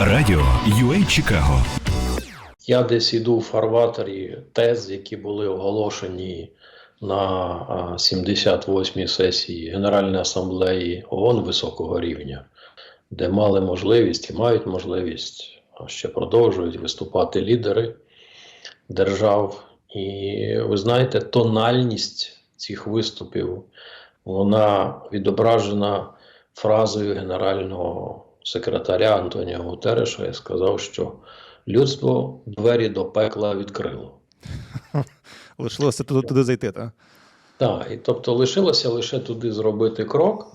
Радіо UA Чикаго Я десь іду в фарватері тез, які були оголошені на 78-й сесії Генеральної асамблеї ООН високого рівня, де мали можливість і мають можливість, ще продовжують виступати лідери держав. І ви знаєте, тональність цих виступів вона відображена фразою генерального секретаря Антоніо Гутереша, я сказав, що людство двері до пекла відкрило. Лишилося туди, туди зайти, так? Так, і тобто лишилося лише туди зробити крок.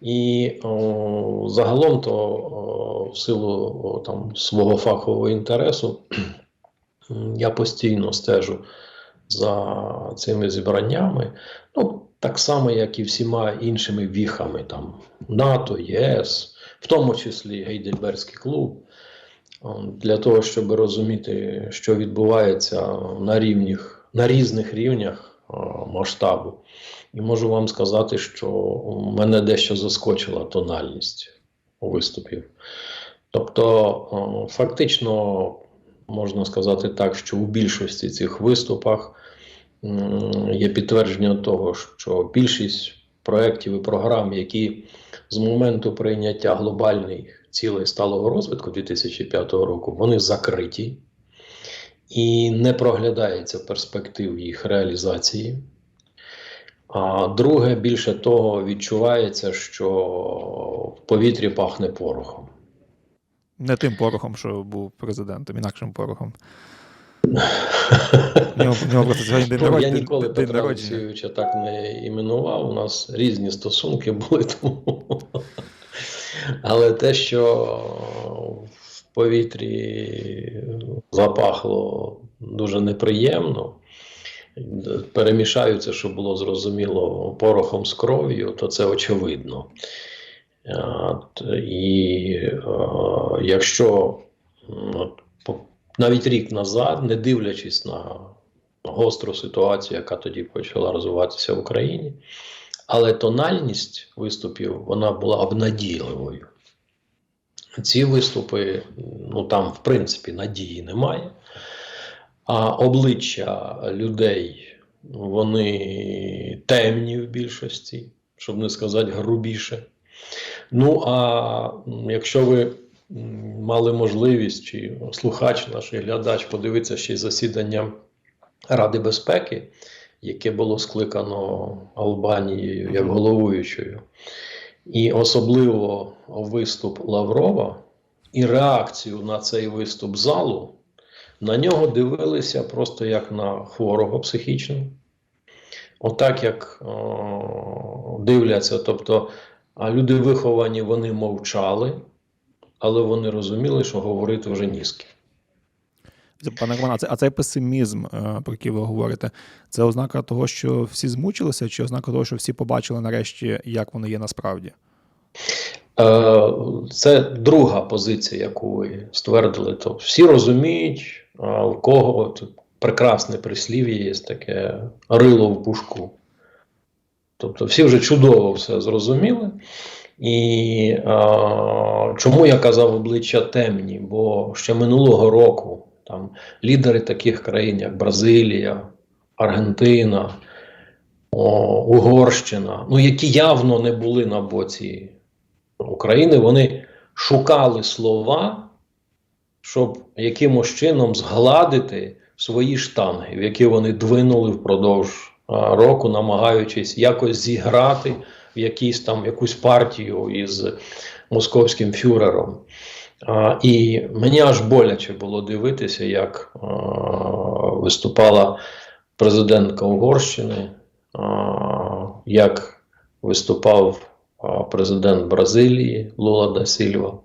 І о, загалом, то о, в силу о, там, свого фахового інтересу, я постійно стежу за цими зібраннями. Ну, так само, як і всіма іншими віхами там, НАТО, ЄС, в тому числі Гейдельберзький клуб, для того, щоб розуміти, що відбувається на рівнях, на різних рівнях масштабу. І можу вам сказати, що мене дещо заскочила тональність виступів. Тобто, фактично, можна сказати так, що у більшості цих виступах є підтвердження того, що більшість проєктів і програм, які з моменту прийняття глобальних цілей сталого розвитку 2005 року, вони закриті і не проглядається перспектив їх реалізації. А друге, більше того, відчувається, що в повітрі пахне порохом. Не тим порохом, що був президентом, інакшим порохом. Ну, я ніколи Петра. Олексійовича так не іменував. У нас різні стосунки були тому. Але те, що в повітрі запахло дуже неприємно, перемішаються, щоб було зрозуміло, порохом з кров'ю, то це очевидно. І е, якщо навіть рік назад, не дивлячись на гостру ситуацію, яка тоді почала розвиватися в Україні, але тональність виступів вона була обнадійливою. Ці виступи, ну там, в принципі, надії немає. А обличчя людей вони темні в більшості, щоб не сказати грубіше. Ну, а якщо ви мали можливість, чи слухач, наш і глядач, подивитися ще й засідання Ради безпеки, яке було скликано Албанією як головуючою, і особливо виступ Лаврова і реакцію на цей виступ залу, на нього дивилися просто як на хворого психічно. Отак, як о, дивляться, тобто а люди виховані, вони мовчали, але вони розуміли, що говорити вже ні з ким. Пане Романе, а це- а цей песимізм, е, про який ви говорите, це ознака того, що всі змучилися, чи ознака того, що всі побачили нарешті, як воно є насправді? Е, Це друга позиція, яку ви ствердили. То всі розуміють, а у кого тут прекрасне прислів'я є таке рило в пушку. Тобто всі вже чудово все зрозуміли. І е, чому я казав обличчя темні? Бо ще минулого року там лідери таких країн, як Бразилія, Аргентина, о, Угорщина, ну які явно не були на боці України, вони шукали слова, щоб якимось чином згладити свої штанги, в які вони двинули впродовж року, намагаючись якось зіграти якісь там якусь партію із московським фюрером. І мені аж боляче було дивитися, як виступала президентка Угорщини, як виступав президент Бразилії Лула да Сільва.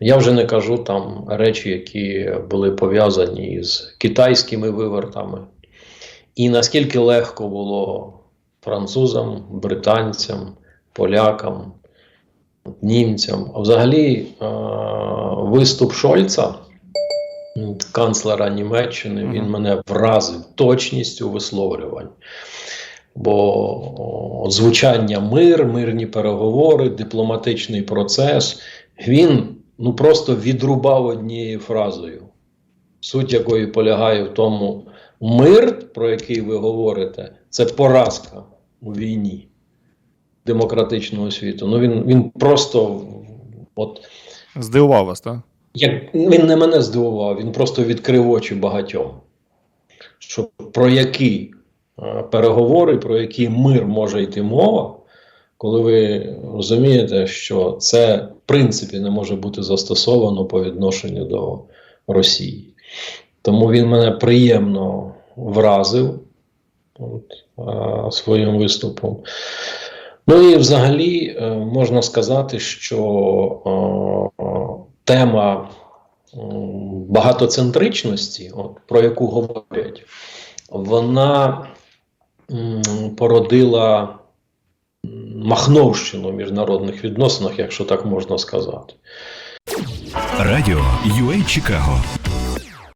Я вже не кажу там речі, які були пов'язані з китайськими вивертами. І наскільки легко було французам, британцям, полякам, німцям. А взагалі, е, виступ Шольца, канцлера Німеччини, він мене вразив точністю висловлювань. Бо звучання мир, мирні переговори, дипломатичний процес, він ну просто відрубав однією фразою, суть якої полягає в тому, мир, про який ви говорите, це поразка у війні демократичного світу. Ну він, він просто от Здивував вас, так? як він не мене здивував, він просто відкрив очі багатьом. Що про які е, переговори, про який мир може йти мова, коли ви розумієте, що це в принципі не може бути застосовано по відношенню до Росії. Тому він мене приємно вразив от, своїм виступом. Ну і взагалі е, можна сказати, що е, тема багатоцентричності, от, про яку говорять, вона породила махновщину в міжнародних відносинах, якщо так можна сказати. Радіо UA Чикаго